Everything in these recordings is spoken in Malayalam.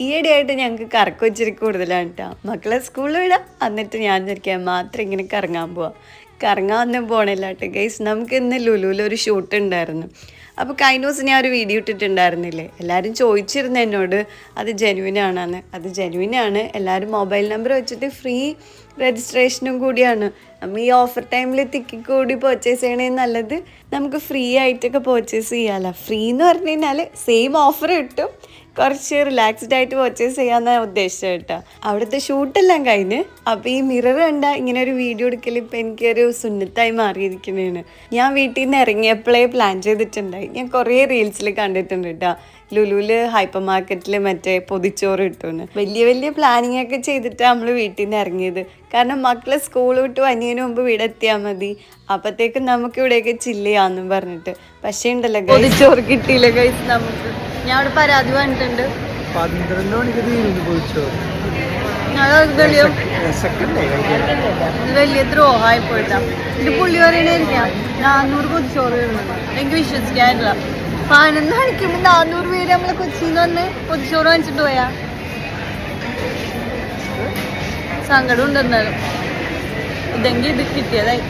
ഈയിടെയായിട്ട് ഞങ്ങൾക്ക് കറക്കം ഇച്ചിരി കൂടുതലാണ് കേട്ടോ മക്കളെ സ്കൂളിൽ വിടാം. എന്നിട്ട് ഞാൻ ചോദിക്കാം മാത്രം ഇങ്ങനെ കറങ്ങാൻ പോവാം. കറങ്ങാൻ ഒന്നും പോണില്ല കേട്ടോ ഗൈസ് നമുക്ക് ഇന്ന് ലുലുവിൽ ഒരു ഷൂട്ട് ഉണ്ടായിരുന്നു അപ്പോൾ കഴിഞ്ഞ ദിവസം ഞാൻ ഒരു വീഡിയോ ഇട്ടിട്ടുണ്ടായിരുന്നില്ലേ? എല്ലാവരും ചോദിച്ചിരുന്നു എന്നോട് അത് ജെനുവിൻ ആണെന്ന്. അത് ജെനുവിൻ ആണ്. എല്ലാവരും മൊബൈൽ നമ്പർ വെച്ചിട്ട് ഫ്രീ രജിസ്ട്രേഷനും കൂടിയാണ്. നമ്മൾ ഈ ഓഫർ ടൈമിൽ തിക്കി കൂടി പർച്ചേസ് ചെയ്യണേ നല്ലത്. നമുക്ക് ഫ്രീ ആയിട്ടൊക്കെ പർച്ചേസ് ചെയ്യാമല്ലോ ഫ്രീ എന്ന് പറഞ്ഞു കഴിഞ്ഞാൽ സെയിം ഓഫർ കിട്ടും. കുറച്ച് റിലാക്സ്ഡ് ആയിട്ട് പർച്ചേസ് ചെയ്യാമെന്നാണ് ഉദ്ദേശിച്ചത് കേട്ടോ. അവിടുത്തെ ഷൂട്ടെല്ലാം കഴിഞ്ഞ് അപ്പോൾ ഈ മിറർ കണ്ട ഇങ്ങനെ ഒരു വീഡിയോ എടുക്കൽ ഇപ്പം എനിക്കൊരു സുന്നത്തായി മാറിയിരിക്കുന്നതാണ്. ഞാൻ വീട്ടിൽ നിന്ന് ഇറങ്ങിയപ്പോഴേ പ്ലാൻ ചെയ്തിട്ടുണ്ടായി. ഞാൻ കുറേ റീൽസിൽ കണ്ടിട്ടുണ്ട് കേട്ടോ. ലുലുൽ ഹൈപ്പർ മാർക്കറ്റിൽ മറ്റേ പൊതിച്ചോറ് കിട്ടുമെന്ന് വലിയ വലിയ പ്ലാനിങ് ഒക്കെ ചെയ്തിട്ടാണ് നമ്മൾ വീട്ടിൽ നിന്ന് ഇറങ്ങിയത്. കാരണം മക്കളെ സ്കൂൾ വിട്ട് വന്നതിന് മുമ്പ് ഇവിടെ എത്തിയാൽ മതി. അപ്പത്തേക്കും നമുക്ക് ഇവിടെയൊക്കെ ചില്ല് ചെയ്യാമെന്നും പറഞ്ഞിട്ട്. പക്ഷേ ഉണ്ടല്ലോ പൊതിച്ചോറ് കിട്ടിയില്ല കഴിച്ച് നമുക്ക് ഞാൻ അവിടെ പരാതി പറഞ്ഞിട്ടുണ്ട്. പന്ത്രണ്ട് മണിക്ക് തീരുന്നു പോയിച്ചോ വലിയ ദ്രോഹമായി പോയിട്ടാ. ഇത് പുള്ളി പറയണില്ല നാന്നൂറ് കൊതിച്ചോറ് വരുന്നത് എനിക്ക് വിശ്വസിക്കാനില്ല. പതിനൊന്ന് മണിക്കുമ്പോ നാന്നൂറ് പേര് നമ്മളെ കൊച്ചിന്ന് വന്ന് കൊതിച്ചോറ് വാങ്ങിച്ചിട്ട് പോയാ? സങ്കടം ഉണ്ടെന്നാലും ഇതെങ്കിൽ ഇത് കിട്ടിയതായി.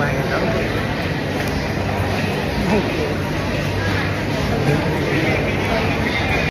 ഭയങ്കര Thank you.